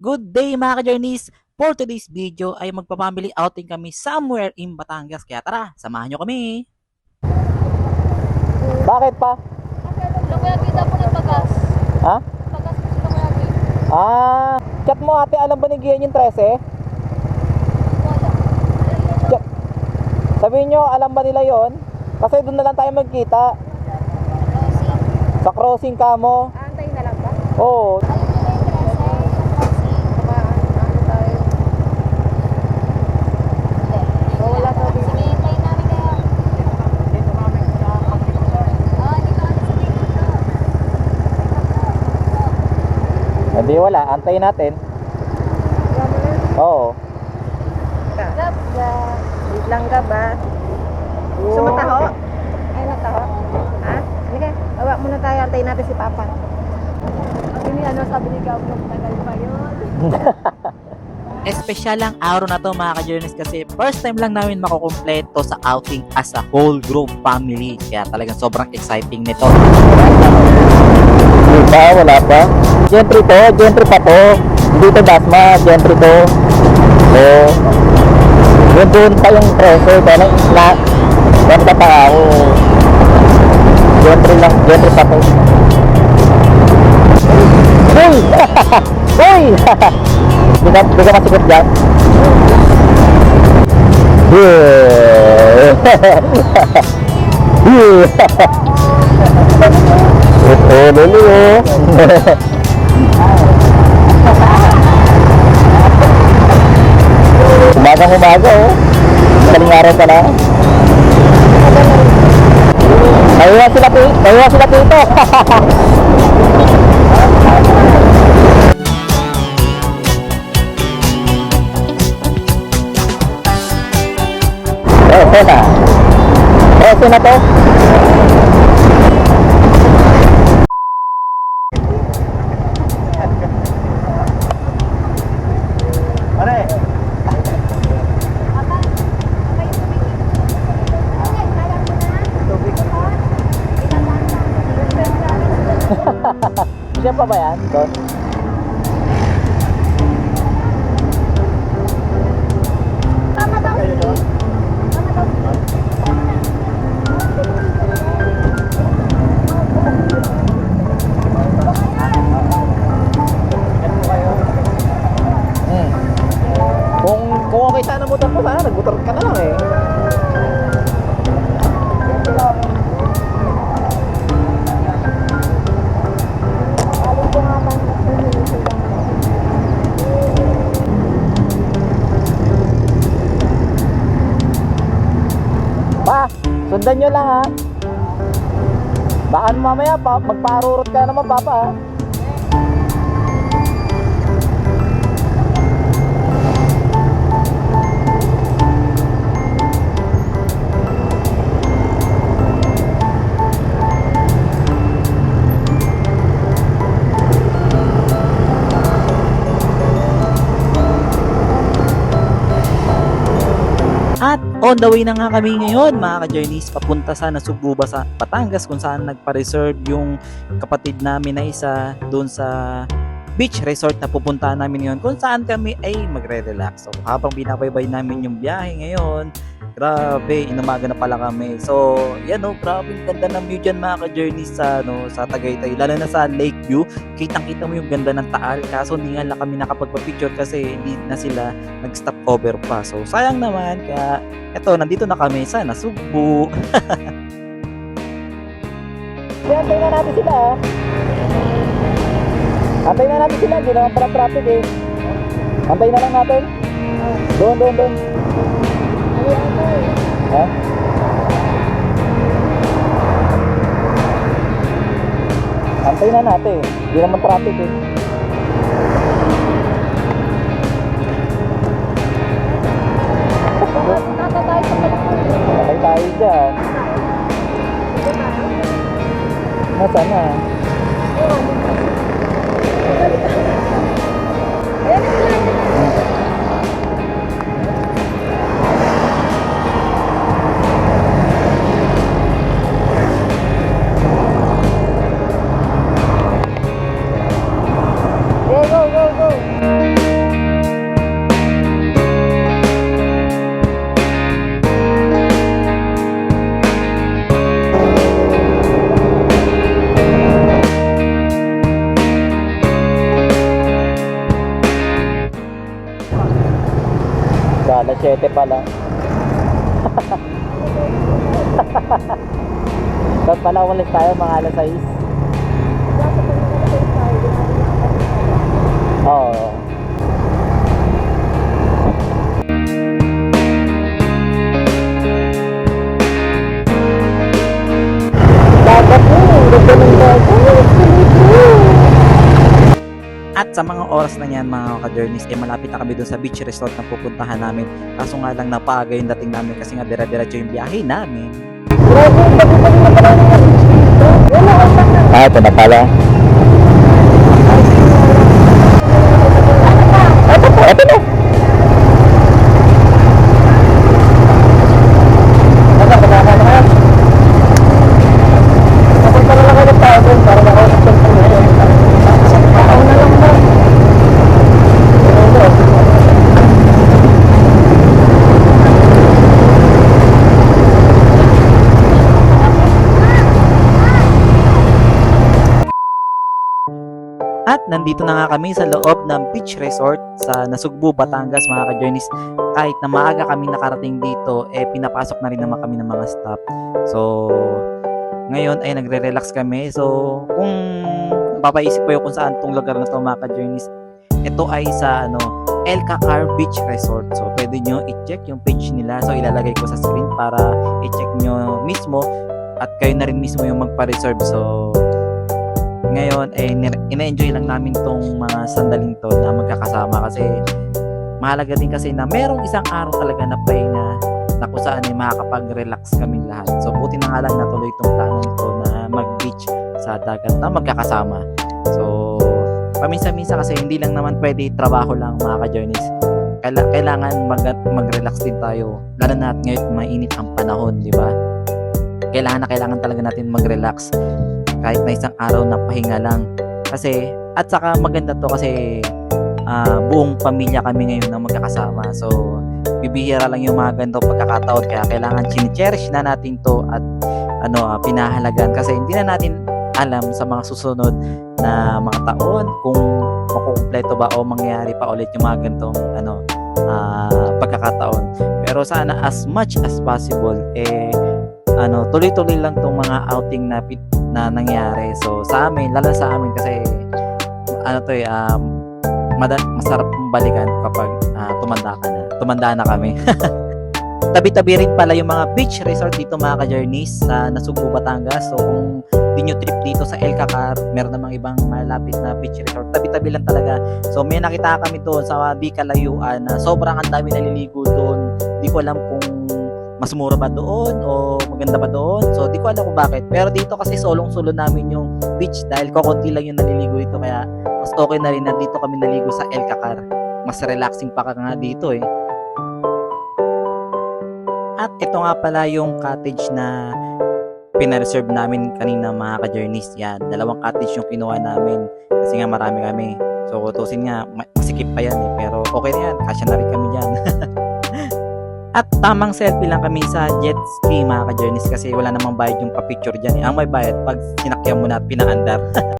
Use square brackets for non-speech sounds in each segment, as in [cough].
Good day mga ka-journeys! For today's video ay magpapamily outing kami somewhere in Batangas. Kaya tara, samahan nyo kami! Bakit pa? Lumuyagi daw po ng bagas. Ha? Bagas po sila lumuyagi. Ah, chat mo ate, alam ba ni Gian yung 13? Wala. Chat. Sabihin nyo, alam ba nila yon? Kasi doon na lang tayo magkita. Crossing. Sa crossing ka mo. Aantay na lang ba? Oo. Ayun nila yung trese, yung crossing. Baka ano tayo. Oh, wala pa. Sige, hintayin namin kayo. Ah, dito kami sa dito. Hindi wala, antayin natin. Oo. Gab, gab. Wait lang gab ah. Gusto mo taho? Ay, nagtaho? Ha? Halika, awa muna tayo. Antayin natin si Papa. Sabi ni ano, sabi ni Gab, tagal pa yun. [laughs] Espesyal ang araw na to mga ka-journeys kasi first time lang namin makukumpleto sa outing as a whole group family. Kaya talagang sobrang exciting nito. Ba? Wala pa? Gentry to, gentry pa to. Hindi to Dasma, gentry to. So, yun doon pa yung preso. Kaya lang na, ganda pa ako. Gentry lang, gentry pa to. Hoy! Hoy! [laughs] [laughs] Di ka, di ka masikot dyan? Yeah! [laughs] Yeah! Ito, lulu. Umagang umaga oh. Kaling araw pa lang. Nahiwa sila nahiwa sila po ito. Ito na. Ito na to. Siya pa ba yan? Doon? Tama daw si Tama daw Hmm. Kung, kung okay sana motor mo, sana nagmotor ka na lang eh. Sundan nyo lang ha. Baka mamaya pa, magparurot ka naman papa ha. On the way na nga kami ngayon mga ka-journeys papunta sa Nasububa sa Batangas kung saan nagpa-reserve yung kapatid namin na isa doon sa beach resort na pupuntahan namin ngayon kung saan kami ay magre-relax. So habang binabaybay namin yung biyahe ngayon, grabe, inumaga na pala kami. So yan o, grabe, ang ganda ng view dyan mga ka-journeys sa, no, sa Tagaytay, lalo na sa Lakeview. Kitang-kita mo yung ganda ng Taal. Kaso hindi nga lang kami nakapagpa-picture kasi hindi na sila nag-stop over pa. So sayang naman, kaya eto, nandito na kami sa Nasugbu. [laughs] Antay na natin sila ah. Antay na natin sila, hindi naman pala traffic eh. Antay na lang natin. Doon, doon, doon. Ha? Antay na natin. Hindi naman traffic eh. Nata tayo dyan. Nasaan na? Ayan 7 pa lang. Dapat pala umalis tayo mga alas 6. At sa mga oras na yan mga ka-journeys, eh malapit na kami dun sa beach resort na pupuntahan namin. Kaso nga lang napaga yung dating namin kasi nga dira-diretso yung biyahe namin. Na. Ah, ito na pala. Ito po, ito na. Ano, kasama na kayo? Kapag pala lang kayo nagtao doon, para makausap ko sa ngayon. Ako na lang ba? At nandito na nga kami sa loob ng beach resort sa Nasugbu, Batangas mga ka-journeys. Kahit na maaga kami nakarating dito, eh pinapasok na rin naman kami ng mga staff. So, ngayon ay nagre-relax kami. So, kung papaisip ko kung saan tong lugar na to mga ka-journeys, ito ay sa ano, El Cacar Beach Resort. So, pwede nyo i-check yung page nila. So, ilalagay ko sa screen para i-check nyo mismo at kayo na rin mismo yung magpa-reserve. So, ngayon eh ina-enjoy lang namin tong mga sandaling to na magkakasama kasi mahalaga din kasi na merong isang araw talaga na pahinga na kung saan ay makakapag-relax kaming lahat. So buti na nga lang natuloy itong plano to na mag-beach sa dagat na magkakasama. So paminsan-minsan kasi hindi lang naman pwede trabaho lang mga ka-journeys. Kaila- kailangan mag mag-relax din tayo. Lalo na at ngayon mainit ang panahon, di ba? Kailangan na kailangan talaga natin mag-relax kahit na isang araw na pahinga lang. Kasi, at saka maganda to kasi ah, buong pamilya kami ngayon na magkakasama. So, bibihira lang yung mga ganitong pagkakataon. Kaya kailangan chine-cherish na natin to at ano, ah, pinahalagan. Kasi hindi na natin alam sa mga susunod na mga taon kung makukumpleto ba o mangyayari pa ulit yung mga ganitong ano, ah, pagkakataon. Pero sana as much as possible, eh, ano, tuloy-tuloy lang tong mga outing na na nangyari. So, sa amin, lalo sa amin kasi, ano to eh, um, mada- masarap balikan kapag ah, tumanda ka na. Tumanda na kami. [laughs] Tabi-tabi rin pala yung mga beach resort dito mga ka-journeys sa Nasugbu, Batangas. So, kung di nyo trip dito sa El Cacar, meron namang ibang malapit na beach resort. Tabi-tabi lang talaga. So, may nakita kami doon sa di na sobrang ang dami naliligo doon. Di ko alam kung mas mura ba doon o maganda ba doon. So, di ko alam kung bakit. Pero dito kasi solong-solo namin yung beach dahil kokonti lang yung naliligo dito. Kaya mas okay na rin na dito kami naligo sa El Cacar. Mas relaxing pa ka nga dito eh. At ito nga pala yung cottage na pinareserve namin kanina mga ka-journeys. Yan, dalawang cottage yung kinuha namin kasi nga marami kami. So, kutusin nga, ma- masikip pa yan eh. Pero okay na yan, kasya na rin kami dyan. [laughs] At tamang selfie lang kami sa jet ski mga ka-journeys kasi wala namang bayad yung pa-picture dyan eh. Ang may bayad pag sinakyan mo na at pinaandar. [laughs]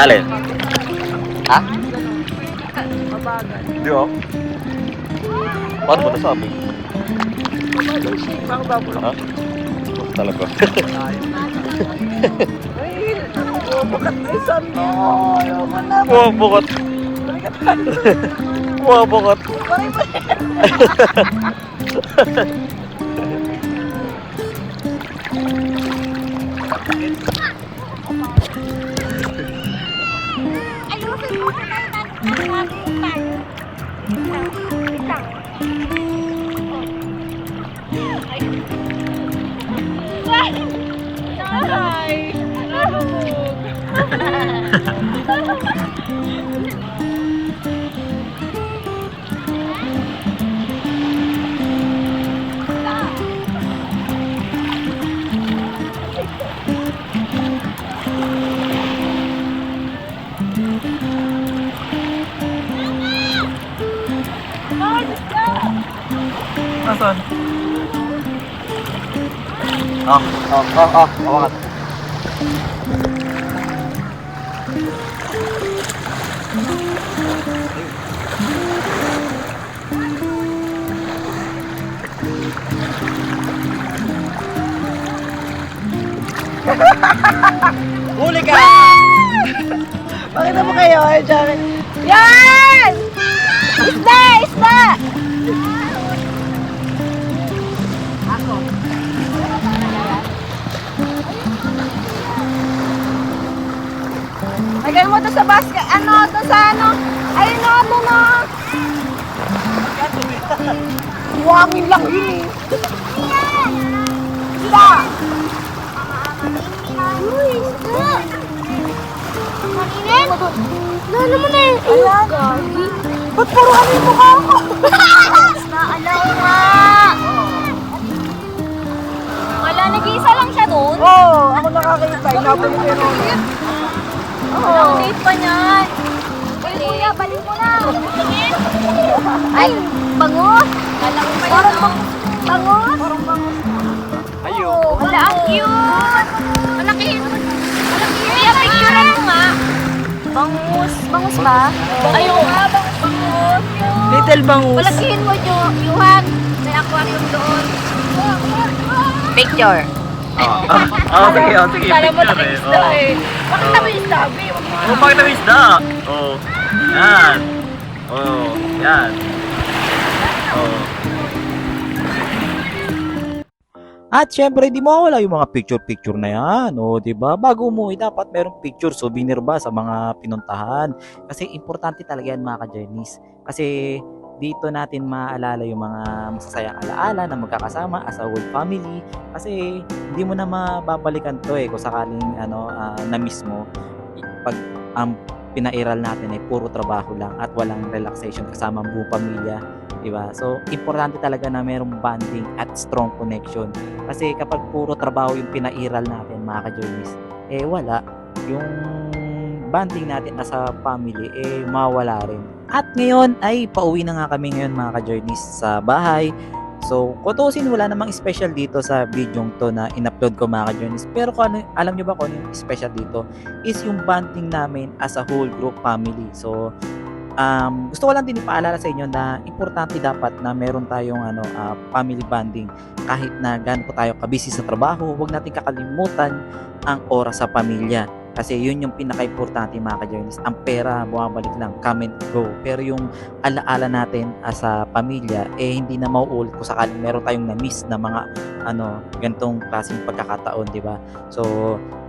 Alin? Ha? Mabagal. Di oh. Paano mo nasabi? Bang bago Ha? Talaga. [laughs] Ay, bakat na isan mo. Ayaw mo na. Wow, bukat. Wow, bukat. Ayusin mo na tayo natin. Ay! Nalubog! Nasaan? Ah, ah, ah, ah, hawakan. [laughs] Huli ka! Pakita mo kayo, ay, Jari. Yan! Isda! Isda! Lagay mo to sa basket. Ano, to sa ano. Ayun o, ano na. Buwangin lang yun eh. Isda. Uy, isda! Kaninin? Lalo mo na eh. Ayan. Ba't puro ano yung mukha ko? Naalaw nga! Wala, nag-iisa lang siya doon. Oo, oh, ako nakakita. Inabalik ko yun. Walang date pa niyan. Ay, kuya, balik mo na. Ay, bangus. Kala ko pa yun. Parang bangus. Parang bangus. Ayun. Wala, ang cute. Bangus. Bangus ba? Ayun nga, bangus. Bangus. Little bangus. Malakihin mo, Ju- Yuhan. May aquarium doon. Picture. Ah, ah, sige, ah, sige. Kala mo picture eh. naka-isda Oo. eh. Pakita mo yung sabi. Wag mo. Oh, isda? Oh. Yan. Oh, yan. At syempre, di mawala yung mga picture-picture na yan. O, di ba? Bago umuwi, dapat merong picture, souvenir ba sa mga pinuntahan. Kasi importante talaga yan mga ka-journeys. Kasi dito natin maaalala yung mga masasayang alaala na magkakasama as a whole family. Kasi hindi mo na mababalikan to eh kung sakaling ano, ah, na-miss mo. I- Pag ang pinairal natin ay puro trabaho lang at walang relaxation kasama ang buong pamilya. Diba? So, importante talaga na merong bonding at strong connection. Kasi kapag puro trabaho yung pinairal natin, mga ka-journeys, eh wala. Yung bonding natin as a family, eh mawala rin. At ngayon ay pauwi na nga kami ngayon mga ka-journeys sa bahay. So, kutusin wala namang special dito sa video to na in-upload ko mga ka-journeys. Pero kung ano, alam nyo ba kung ano yung special dito? Is yung bonding namin as a whole group family. So, um, gusto ko lang din ipaalala sa inyo na importante dapat na meron tayong ano, ah, family bonding kahit na gaano po tayo kabisi sa trabaho, huwag natin kakalimutan ang oras sa pamilya. Kasi yun yung pinaka-importante mga ka-journeys. Ang pera, bumabalik lang, come and go. Pero yung alaala natin as a pamilya, eh hindi na mauulit kung sakaling meron tayong na-miss na mga ano, ganitong klaseng pagkakataon, di ba? So,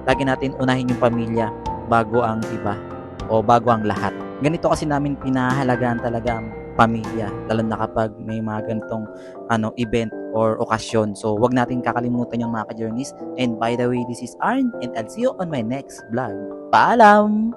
lagi natin unahin yung pamilya bago ang iba o bago ang lahat. Ganito kasi namin pinahalagaan talaga ang pamilya lalo na kapag may mga ganitong ano event or okasyon. So, wag natin kakalimutan yung mga ka-journeys. And by the way, this is Arn and I'll see you on my next vlog. Paalam!